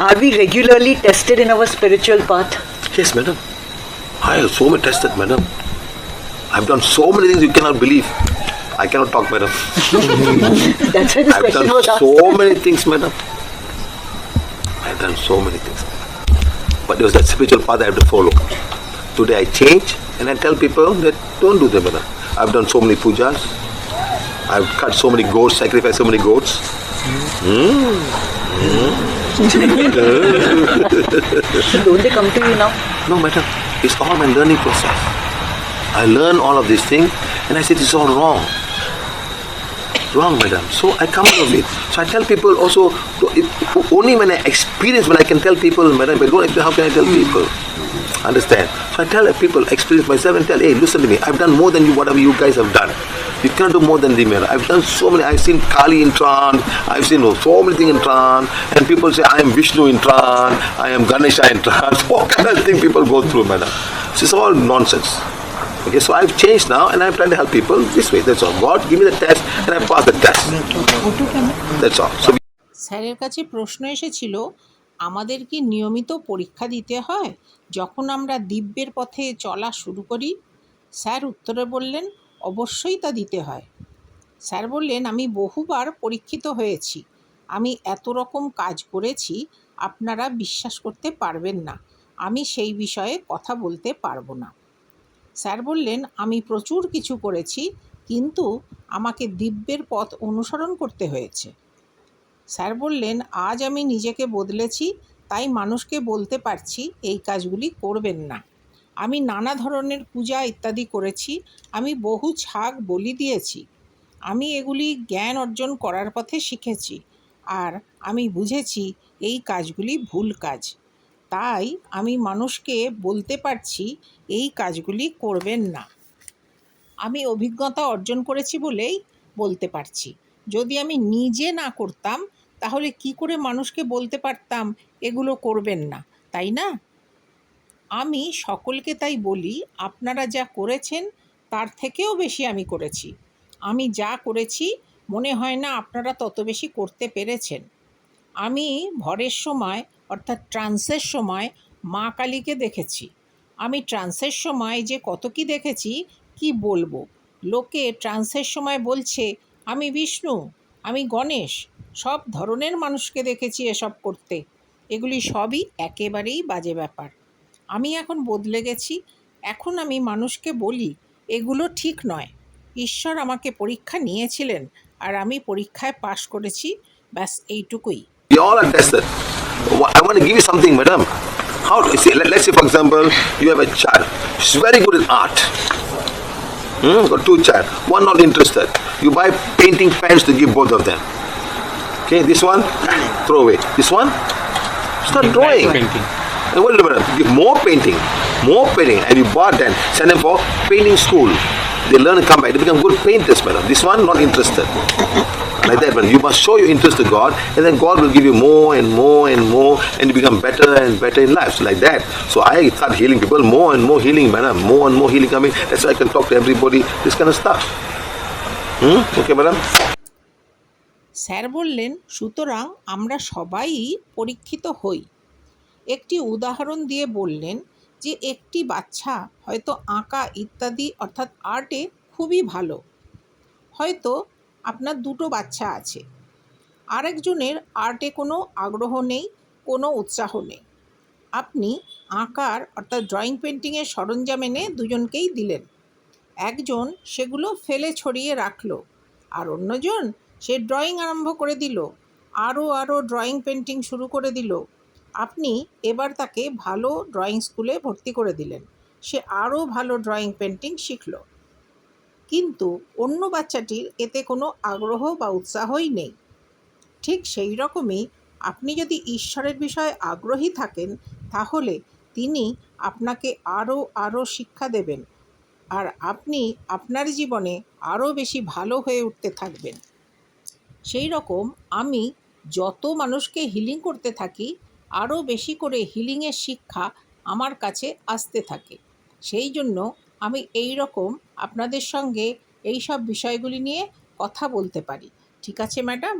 Are we regularly tested in our spiritual path? Yes, madam. I have so many tested, madam. I've done so many things you cannot believe. I cannot talk, madam. That's why this I've question done was asked. so many things, madam. I've done so many things. But it was that spiritual path I have to follow. Today I change and I tell people that don't do them, madam. I've done so many pujas. I've cut so many goats, sacrificed so many goats. Hmm? Hmm? Don't they come to you now? No, madam. It's all my learning process. I learn all of these things and I say it's all wrong. Wrong, madam. So I come out of it. So I tell people also, only when I experience, when I can tell people, madam, I don't how can I tell people? Understand? So I tell people, experience myself and tell, hey, listen to me. I've done more than you, whatever you guys have done. You cannot do more than the madam. I've done so many. I've seen Kali in trance. I've seen so many things in trance. And people say, I am Vishnu in trance. I am Ganesha in trance. What kind of thing people go through, madam? This is all nonsense. Okay, so I've changed now and I'm trying to help people this way. That's all. God, give me the test and I pass the test. That's all. So স্যারের কাছে প্রশ্ন এসেছিল আমাদের কি নিয়মিত পরীক্ষা দিতে হয় যখন আমরা দিব্যের পথে চলা শুরু করি স্যার উত্তরে বললেন অবশ্যই তা দিতে হয়। স্যার বললেন, আমি বহুবার পরীক্ষিত হয়েছি। আমি এত রকম কাজ করেছি, আপনারা বিশ্বাস করতে পারবেন না। আমি সেই বিষয়ে কথা বলতে পারব না। স্যার বললেন, আমি প্রচুর কিছু করেছি, কিন্তু আমাকে দিব্যের পথ অনুসরণ করতে হয়েছে। স্যার বললেন, আজ আমি নিজেকে বদলেছি, তাই মানুষকে বলতে পারছি, এই কাজগুলি করবেন না। আমি নানা ধরনের পূজা ইত্যাদি করেছি, আমি বহু ছাগ বলি দিয়েছি। আমি এগুলি জ্ঞান অর্জন করার পথে শিখেছি আর আমি বুঝেছি এই কাজগুলি ভুল কাজ। তাই আমি মানুষকে বলতে পারছি, এই কাজগুলি করবেন না। আমি অভিজ্ঞতা অর্জন করেছি বলেই বলতে পারছি। যদি আমি নিজে না করতাম, তাহলে কি করে মানুষকে বলতে পারতাম, এগুলো করবেন না, তাই না? আমি সকলকে তাই বলি, আপনারা যা করেছেন, তার থেকেও বেশি আমি করেছি। আমি যা করেছি, মনে হয় না আপনারা তত বেশি করতে পেরেছেন। আমি ভরের সময়, অর্থাৎ ট্রান্সের সময়, মা কালীকে দেখেছি। আমি ট্রান্সের সময় যে কত কি দেখেছি, কি বলব? লোকে ট্রান্সের সময় বলছে, আমি বিষ্ণু, আমি গণেশ। সব ধরনের মানুষকে দেখেছি এসব করতে। এগুলি সবই একেবারেই বাজে ব্যাপার। আমি এখন বদলে গেছি এখন আমি মানুষকে বলি এগুলো ঠিক নয় ঈশ্বর আমাকে পরীক্ষা নিয়েছিলেন আর আমি পরীক্ষায় পাশ করেছি ব্যাস এইটুকুই we all are tested. Wha- I want to give you something, madam. How do see, let, let's say, for example, you have a child. She's very good in art. Hmm? Got two child. One not interested. You buy painting pens to give both of them. Okay, this one, throw away. This one, start drawing. And more painting, more painting, and you bought them. Send them for painting school. They learn and come back. They become good painters, madam. This one not interested. Like that, madam. You must show your interest to God, and then God will give you more and more and more, and you become better and better in life. So like that. So I start healing people, more and more healing, madam. More and more healing coming. That's why I can talk to everybody. This kind of stuff. Hmm? Okay, madam. Sir বললেন সুতরাং আমরা সবাই পরীক্ষিত হই একটি উদাহরণ দিয়ে বললেন যে একটি বাচ্চা হয়তো আঁকা ইত্যাদি অর্থাৎ আর্টে খুবই ভালো। হয়তো আপনার দুটো বাচ্চা আছে। আরেকজনের আর্টে কোনো আগ্রহ নেই, কোনো উৎসাহ নেই। আপনি আঁকার অর্থাৎ ড্রয়িং পেন্টিংয়ের সরঞ্জাম এনে দুজনকেই দিলেন। একজন সেগুলো ফেলে ছড়িয়ে রাখল আর অন্যজন সে ড্রয়িং আরম্ভ করে দিল। আরও আরও ড্রয়িং পেন্টিং শুরু করে দিল। আপনি এবার তাকে ভালো ড্রয়িং স্কুলে ভর্তি করে দিলেন। সে আরও ভালো ড্রয়িং পেন্টিং শিখল। কিন্তু অন্য বাচ্চাটির এতে কোনো আগ্রহ বা উৎসাহই নেই। ঠিক সেই রকমই আপনি যদি ঈশ্বরের বিষয়ে আগ্রহী থাকেন, তাহলে তিনি আপনাকে আরও আরও শিক্ষা দেবেন আর আপনি আপনার জীবনে আরও বেশি ভালো হয়ে উঠতে থাকবেন। সেই রকম আমি যত মানুষকে হিলিং করতে থাকি আরও বেশি করে হিলিংয়ের শিক্ষা আমার কাছে আসতে থাকে। সেই জন্য আমি এই রকম আপনাদের সঙ্গে এই সব বিষয়গুলি নিয়ে কথা বলতে পারি। ঠিক আছে, ম্যাডাম?